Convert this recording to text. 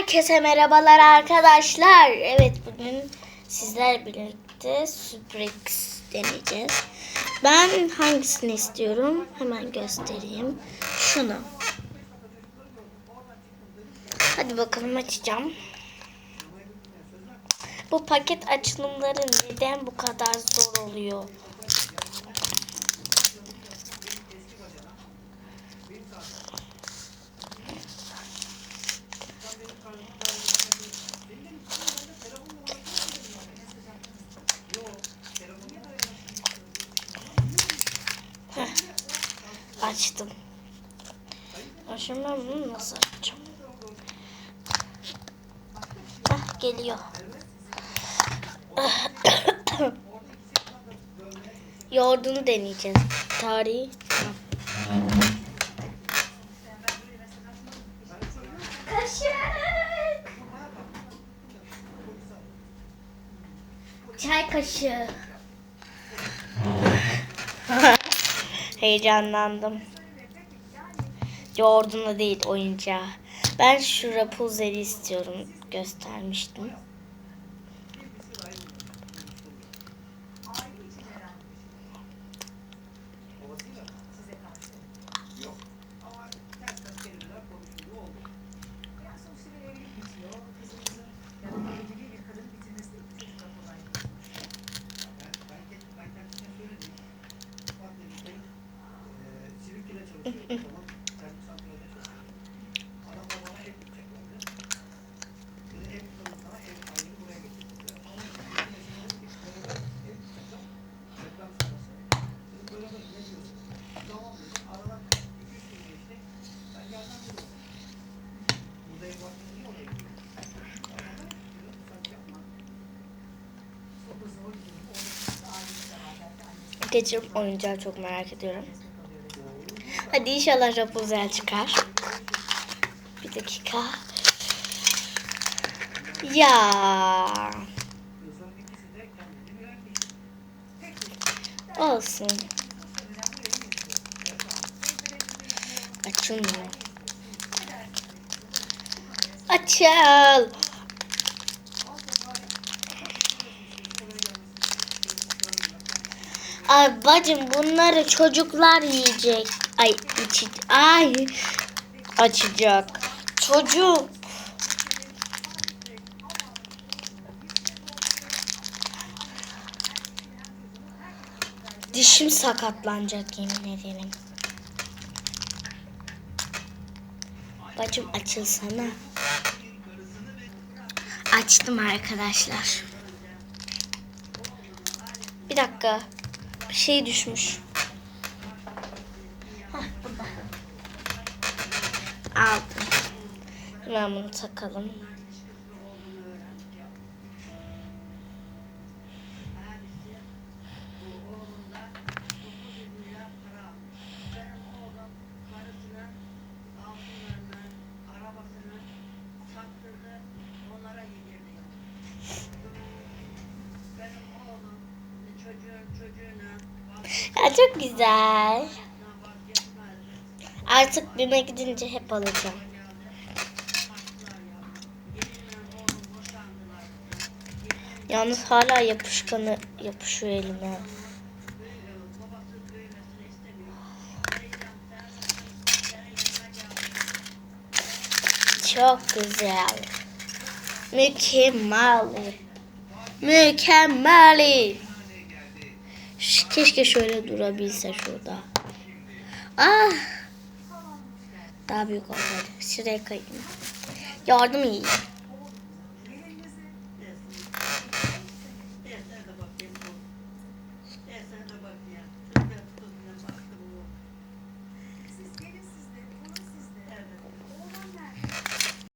Herkese merhabalar arkadaşlar. Evet bugün sizler birlikte Suprex deneyeceğiz. Ben hangisini istiyorum? Hemen göstereyim. Şunu. Hadi bakalım açacağım. Bu paket açılımları neden bu kadar zor oluyor? Açtım. Şimdi ben bunu nasıl açacağım? Heh, geliyor. Yoğurdunu deneyeceğiz. Tarihi. Kaşık. Çay kaşığı. Heyecanlandım. Yoğurdunu değil oyuncağı. Ben şu Rapunzel'i istiyorum. Göstermiştim. Geçirip oyuncağı çok merak ediyorum. Hadi inşallah Rapunzel çıkar. Bir dakika. Ya. Olsun. Açılmıyor. Açıl. Ay bacım bunları çocuklar yiyecek. Ay içi ay açacak. Çocuk. Dişim sakatlanacak yemin ederim. Bacım açılsana. Açtım arkadaşlar. Bir dakika. Bir şey düşmüş. Hemen bunu takalım. Ya çok güzel. Artık BİM'e gidince hep alacağım. Yalnız hala yapışkanı yapışıyor elime. Çok güzel. Mükemmel. Mükemmel. Keşke şöyle durabilse şurada. Ah. Daha büyük olsaydı. Şuraya koyayım. Yardım iyi. Yes, I have.